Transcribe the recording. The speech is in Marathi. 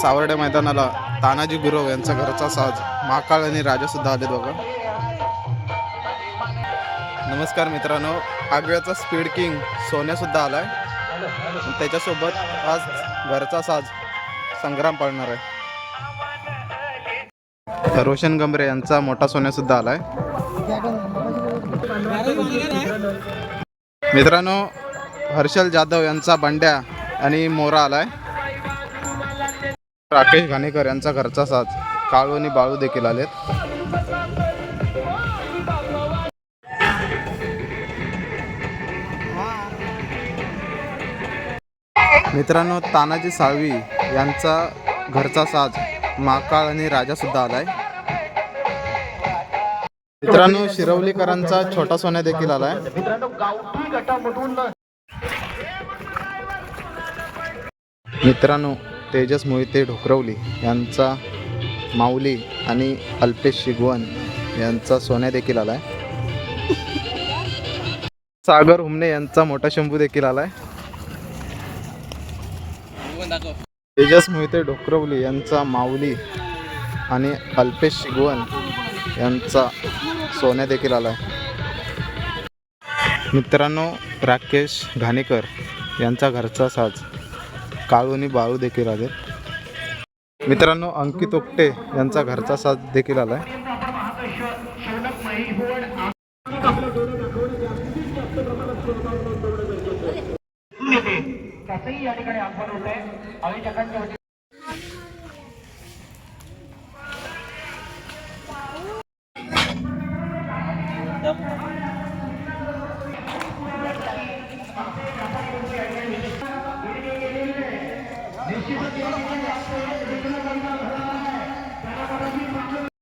सावर्डे मैदानाला तानाजी गुरव यांचा घरचा साज महाकाळ आणि राजा सुद्धा आले बघा. नमस्कार मित्रांनो आगव्याचा स्पीड किंग सोन्या सुद्धा आलाय. त्याच्यासोबत आज घरचा साज संग्राम पाळणार आहे. रोशन गमरे यांचा मोठा सोन्या सुद्धा आलाय. मित्रांनो हर्षल जाधव यांचा बंड्या आणि मोरा आलाय. राकेश घाणेकर यांचा घरचा साज काळू आणि बाळू देखील आलेत. मित्रांनो तानाजी साळवी यांचा घरचा साज माकाळ आणि राजा सुद्धा आलाय. मित्रांनो शिरवलीकरांचा छोटा सोन्या देखील आलाय. मित्रांनो तेजस मोहिते ढोकरवली यांचा माऊली आणि अल्पेश शिगवण यांचा सोन्या देखील आलाय. सागर हुमणे यांचा मोठा शंभू देखील आलाय. तेजस मोहिते ढोकरवली यांचा माऊली आणि अल्पेश शिगवण यांचा सोन्या देखील आला आहे मित्रांनो राकेश घाणेकर यांचा घरचा साज काळू आणि बाळू देखील आले मित्रांनो अंकित उपटे यांचा घरचा साज देखील आला आहे आहे मॅडम निश्चित